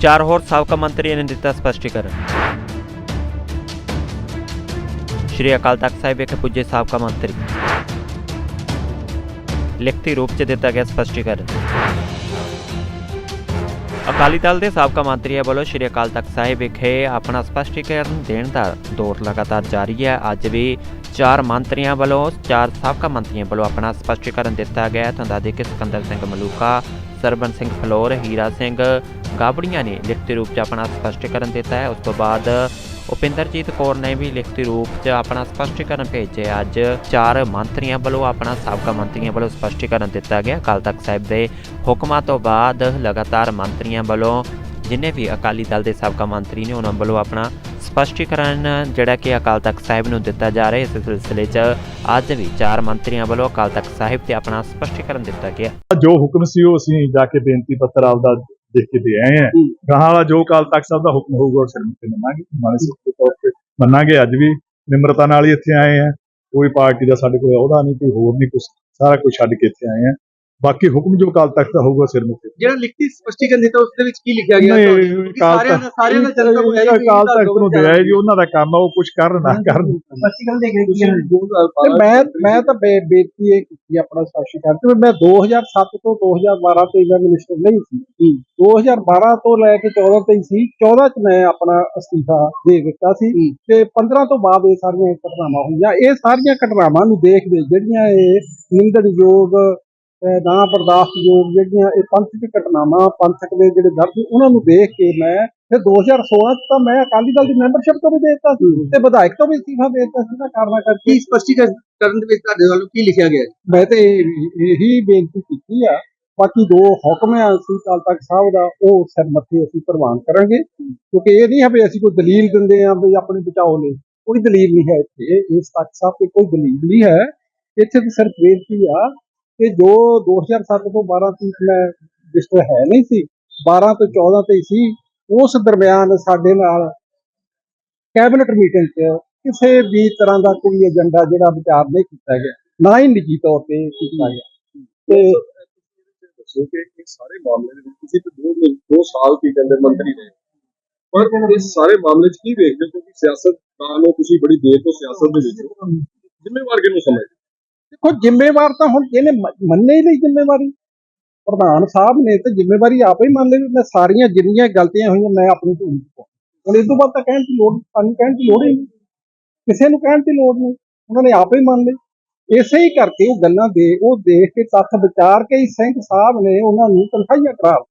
ਚਾਰ ਹੋਰ ਸਾਬਕਾ ਮੰਤਰੀਆਂ ਨੇ ਦਿੱਤਾ ਸਪਸ਼ਟੀਕਰਨ। ਸ਼੍ਰੀ ਅਕਾਲ ਤਖਤ ਸਾਹਿਬ ਵਿਖੇ ਪੁੱਜੇ ਸਾਬਕਾ ਮੰਤਰੀ। ਲਿਖਤੀ ਰੂਪ 'ਚ ਦਿੱਤਾ ਗਿਆ ਸਪਸ਼ਟੀਕਰਨ। ਅਕਾਲੀ ਦਲ ਦੇ ਸਾਬਕਾ ਮੰਤਰੀਆਂ ਵੱਲੋਂ ਸ਼੍ਰੀ ਅਕਾਲ ਤਖਤ ਸਾਹਿਬ ਵਿਖੇ ਆਪਣਾ ਸਪਸ਼ਟੀਕਰਨ ਦੇਣ ਦਾ ਦੌਰ ਲਗਾਤਾਰ ਜਾਰੀ ਹੈ। ਅੱਜ ਵੀ ਚਾਰ ਮੰਤਰੀਆਂ ਵੱਲੋਂ ਚਾਰ ਸਾਬਕਾ ਮੰਤਰੀਆਂ ਵੱਲੋਂ ਆਪਣਾ ਸਪਸ਼ਟੀਕਰਨ ਦਿੱਤਾ ਗਿਆ ਤਾਂ ਦੱਸਦੇ ਕਿ ਸਿਕੰਦਰ ਸਿੰਘ ਮਲੂਕਾ ਸਰਬਨ ਸਿੰਘ ਫਲੋਰ, ਹੀਰਾ ਸਿੰਘ ਗਾਬੜੀਆਂ ਨੇ ਲਿਖਤੀ ਰੂਪ 'ਚ ਆਪਣਾ ਸਪਸ਼ਟੀਕਰਨ ਦਿੱਤਾ ਹੈ। ਉਸ ਤੋਂ ਬਾਅਦ ਉਪਿੰਦਰਜੀਤ ਕੌਰ ਨੇ ਵੀ ਲਿਖਤੀ ਰੂਪ 'ਚ ਆਪਣਾ ਸਪਸ਼ਟੀਕਰਨ ਭੇਜਿਆ ਅੱਜ ਚਾਰ ਮੰਤਰੀਆਂ ਵੱਲੋਂ ਆਪਣਾ, ਸਾਬਕਾ ਮੰਤਰੀਆਂ ਵੱਲੋਂ ਸਪਸ਼ਟੀਕਰਨ ਦਿੱਤਾ ਗਿਆ। ਅਕਾਲ ਤਖਤ ਸਾਹਿਬ ਦੇ ਹੁਕਮਾਂ ਤੋਂ ਬਾਅਦ ਲਗਾਤਾਰ ਮੰਤਰੀਆਂ ਵੱਲੋਂ ਜਿਨੇ ਵੀ ਅਕਾਲੀ ਦਲ ਦੇ ਸਾਬਕਾ ਮੰਤਰੀ ਨੇ ਉਹਨਾਂ ਵੱਲੋਂ ਆਪਣਾ ਸਪਸ਼ਟੀਕਰਨ ਜਿਹੜਾ ਕਿ ਅਕਾਲ ਤਖਤ ਸਾਹਿਬ ਨੂੰ ਦਿੱਤਾ ਜਾ ਰਿਹਾ ਇਸ ਸਿਲਸਿਲੇ 'ਚ ਅੱਜ ਵੀ ਚਾਰ ਮੰਤਰੀਆਂ ਵੱਲੋਂ ਅਕਾਲ ਤਖਤ ਸਾਹਿਬ ਤੇ ਆਪਣਾ ਸਪਸ਼ਟੀਕਰਨ ਦਿੱਤਾ ਗਿਆ। ਜੋ ਹੁਕਮ ਸੀ ਉਹ ਅਸੀਂ ਜਾ ਕੇ ਬੇਨਤੀ ਪੱਤਰ ਆਪਦਾ ਲਿਖ ਕੇ ਦੇ ਆਏ ਆ ਗਾਹਾਂ ਵਾਲਾ ਜੋ ਕਾਲ ਤੱਕ ਸਾਹਿਬ ਦਾ ਹੁਕਮ ਹੋਊਗਾ ਉਹ ਸਿਰ ਤੇ ਮੰਨਾਂਗੇ। ਮਾਨਸਿਕ ਦੇ ਤੌਰ ਤੇ ਮੰਨਾਂਗੇ। ਅੱਜ ਵੀ ਨਿਮਰਤਾ ਨਾਲ ਹੀ ਇੱਥੇ ਆਏ ਆ ਕੋਈ ਪਾਰਟੀ ਦਾ ਸਾਡੇ ਕੋਲ ਅਹੁਦਾ ਨਹੀਂ ਕੋਈ ਹੋਰ ਨਹੀਂ ਕੁਝ ਸਾਰਾ ਕੁਝ ਛੱਡ ਕੇ ਇੱਥੇ ਆਏ ਆ ਬਾਕੀ ਹੁਕਮ ਜੋ ਕਾਲ ਤੱਕ ਦਾ ਹੋਊਗਾ ਸਿਰ ਤੇ। ਜਿਹੜਾ ਲਿਖਤੀ ਸਪਸ਼ਟੀਕਰਨ ਦਿੱਤਾ ਉਸ ਦੇ ਵਿੱਚ ਕੀ ਲਿਖਿਆ ਗਿਆ? ਨਹੀਂ, ਕਾਲ ਸਾਰਿਆਂ ਦਾ ਸਾਰਿਆਂ ਦਾ ਚੱਲਦਾ ਕੋਈ ਇਹਦਾ ਕਾਲ ਤੱਕ ਨੂੰ ਦਿਆ ਹੈ ਜੀ ਉਹਨਾਂ ਦਾ ਕੰਮ ਆ ਉਹ ਕੁਝ ਕਰਨ ਨਾ ਕਰਨ। ਸਪਸ਼ਟੀਕਰਨ ਦੇ ਕੇ ਕੀ ਤੇ ਮੈਂ ਮੈਂ ਤਾਂ ਬੇ- ਬੇਨਤੀ ਇਹ ਕੀਤੀ ਆਪਣਾ ਸਾਸ਼ੀ ਕਰਦੇ ਵੀ ਮੈਂ 2007 ਤੋਂ 2012 ਤੇ ਮੈਂ ਮਿਨਿਸਟਰ ਨਹੀਂ ਸੀ। 2012 ਤੋਂ ਲੈ ਕੇ 14 ਤੱਕ ਸੀ 14 ਚ ਮੈਂ ਆਪਣਾ ਅਸਤੀਫਾ ਦੇ ਦਿੱਤਾ ਸੀ ਤੇ 15 ਤੋਂ ਬਾਅਦ ਇਹ ਸਾਰੀਆਂ ਘਟਨਾਵਾਂ ਹੋਈਆਂ। ਇਹ ਸਾਰੀਆਂ ਘਟਨਾਵਾਂ ਨੂੰ ਦੇਖਦੇ ਜਿਹੜੀਆਂ ਇਹ ਨਿੰਦਣਯੋਗ ਨਾ ਬਰਦਾਸ਼ਤਯੋਗ ਜਿਹੜੀਆਂ ਇਹ ਪੰਥਕ ਘਟਨਾਵਾਂ ਪੰਥਕ ਦੇ ਜਿਹੜੇ ਦਰਦ ਉਹਨਾਂ ਨੂੰ ਦੇਖ ਕੇ ਮੈਂ ਫਿਰ 2016 ਚ ਤਾਂ ਮੈਂ ਅਕਾਲੀ ਦਲ ਦੀ ਮੈਂਬਰਸ਼ਿਪ ਤੋਂ ਵੀ ਦੇ ਦਿੱਤਾ ਸੀ ਤੇ ਵਿਧਾਇਕ ਤੋਂ ਵੀ ਅਸਤੀਫਾ ਦੇ ਦਿੱਤਾ ਸੀ ਨਾ ਕਾਰਨਾ ਕਰਕੇ। ਸਪਸ਼ਟੀਕਰਨ ਕਰਨ ਦੇ ਵਿੱਚ ਤੁਹਾਡੇ ਵੱਲੋਂ ਕੀ ਲਿਖਿਆ ਗਿਆ? ਮੈਂ ਤੇ ਇਹ- ਬੇਨਤੀ ਕੀਤੀ ਆ ਬਾਕੀ ਦੋ ਹੁਕਮ ਆ ਅਸੀਂ ਅਕਾਲ ਤਖਤ ਸਾਹਿਬ ਦਾ ਉਹ ਸਿਰ ਮੱਥੇ ਅਸੀਂ ਪ੍ਰਵਾਨ ਕਰਾਂਗੇ। ਕਿਉਂਕਿ ਇਹ ਨਹੀਂ ਹੈ ਵੀ ਅਸੀਂ ਕੋਈ ਦਲੀਲ ਦਿੰਦੇ ਆ ਵੀ ਆਪਣੀ ਬਚਾਓ ਲਈ ਕੋਈ ਦਲੀਲ ਨਹੀਂ ਹੈ ਇੱਥੇ। ਇਸ ਤਖਤ ਸਾਹਿਬ ਤੇ ਕੋਈ ਦਲੀਲ ਨਹੀਂ ਹੈ। ਇੱਥੇ ਤਾਂ ਸਿਰਫ ਬੇਨਤੀ ਆ ਕਿ ਜੋ 2007 ਤੋਂ 12 ਤੱਕ ਮੈਂ ਰਜਿਸਟਰ ਹੈ ਨਹੀਂ ਸੀ 12 ਤੋਂ 14 ਤੇ ਸੀ, ਉਸ ਦਰਮਿਆਨ ਸਾਡੇ ਨਾਲ ਕੈਬਨਿਟ ਮੀਟਿੰਗ 'ਚ ਕਿਸੇ ਵੀ ਤਰ੍ਹਾਂ ਦਾ ਕੋਈ ਏਜੰਡਾ ਜਿਹੜਾ ਵਿਚਾਰ ਨਹੀਂ ਕੀਤਾ ਗਿਆ, ਨਾ ਹੀ ਨਿੱਜੀ ਤੌਰ ਤੇ ਕੀਤਾ ਗਿਆ। ਤੇ ਦੱਸੋ ਕਿ ਇਹ ਸਾਰੇ ਮਾਮਲੇ ਦੇ ਵਿੱਚ ਤੁਸੀਂ ਤਾਂ ਦੋ ਮਹੀਨੇ- ਦੋ ਸਾਲ ਕੀ ਕਹਿੰਦੇ ਮੰਤਰੀ ਰਹੇ। ਪਰ ਇਸ ਸਾਰੇ ਮਾਮਲੇ 'ਚ ਕੀ ਵੇਖਦੇ ਹੋ? ਕਿਉਂਕਿ ਸਿਆਸਤਦਾਨ ਹੋ ਤੁਸੀਂ ਬੜੀ ਦੇਰ ਤੋਂ ਸਿਆਸਤ ਦੇ ਵਿੱਚ ਹੋ। ਜ਼ਿੰਮੇਵਾਰ ਕਿਹਨੂੰ ਸਮਝਦੇ ਦੇਖੋ ਜ਼ਿੰਮੇਵਾਰ ਤਾਂ ਹੁਣ ਇਹਨੇ ਮੰਨੇ ਹੀ ਲਈ ਜ਼ਿੰਮੇਵਾਰੀ। ਪ੍ਰਧਾਨ ਸਾਹਿਬ ਨੇ ਤਾਂ ਜ਼ਿੰਮੇਵਾਰੀ ਆਪੇ ਹੀ ਮੰਨ ਲਈ ਮੈਂ ਸਾਰੀਆਂ ਜਿੰਨੀਆਂ ਗਲਤੀਆਂ ਹੋਈਆਂ ਮੈਂ ਆਪਣੀ ਧੂਮ ਹੁਣ ਇਸ ਤੋਂ ਬਾਅਦ ਤਾਂ ਕਹਿਣ ਦੀ ਲੋੜ ਸਾਨੂੰ ਕਹਿਣ ਦੀ ਲੋੜ ਹੀ ਨਹੀਂ। ਕਿਸੇ ਨੂੰ ਕਹਿਣ ਦੀ ਲੋੜ ਨਹੀਂ। ਉਹਨਾਂ ਨੇ ਆਪ ਹੀ ਮੰਨ ਲਈ ਇਸੇ ਹੀ ਕਰਕੇ ਉਹ ਗੱਲਾਂ ਦੇ ਉਹ ਦੇਖ ਕੇ ਤੱਥ ਵਿਚਾਰ ਕੇ ਹੀ ਸਿੰਘ ਸਾਹਿਬ ਨੇ ਉਹਨਾਂ ਨੂੰ ਤਨਖਾਹੀਆਂ ਕਰਾ ਦਿੱਤੀਆਂ।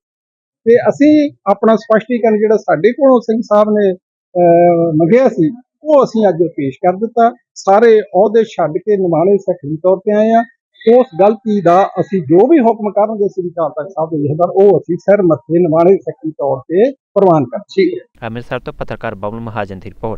ਤੇ ਅਸੀਂ ਆਪਣਾ ਸਪਸ਼ਟੀਕਰਨ ਜਿਹੜਾ ਸਾਡੇ ਕੋਲੋਂ ਸਿੰਘ ਸਾਹਿਬ ਨੇ ਅਹ, ਮੰਗਿਆ ਸੀ ਉਹ ਅਸੀਂ ਅੱਜ ਪੇਸ਼ ਕਰ ਦਿੱਤਾ। ਸਾਰੇ ਅਹੁਦੇ ਛੱਡ ਕੇ ਨਿਮਾਣੇ ਸਖੀ ਤੌਰ ਤੇ ਆਏ ਆ ਉਸ ਗਲਤੀ ਦਾ ਅਸੀਂ ਜੋ ਵੀ ਹੁਕਮ ਕਰਨਗੇ ਸ੍ਰੀ ਅਕਾਲ ਤਖਤ ਸਾਹਿਬ ਦੇ ਜਹਦਰ, ਉਹ ਅਸੀਂ ਸਿਰ ਮੱਥੇ ਨਿਮਾਣੇ ਸਖੀ ਤੌਰ ਤੇ ਪ੍ਰਵਾਨ ਕਰ ਠੀਕ ਹੈ ਅੰਮ੍ਰਿਤਸਰ ਤੋਂ ਪੱਤਰਕਾਰ ਬਬਲ ਮਹਾਜਨ ਦੀ ਰਿਪੋਰਟ।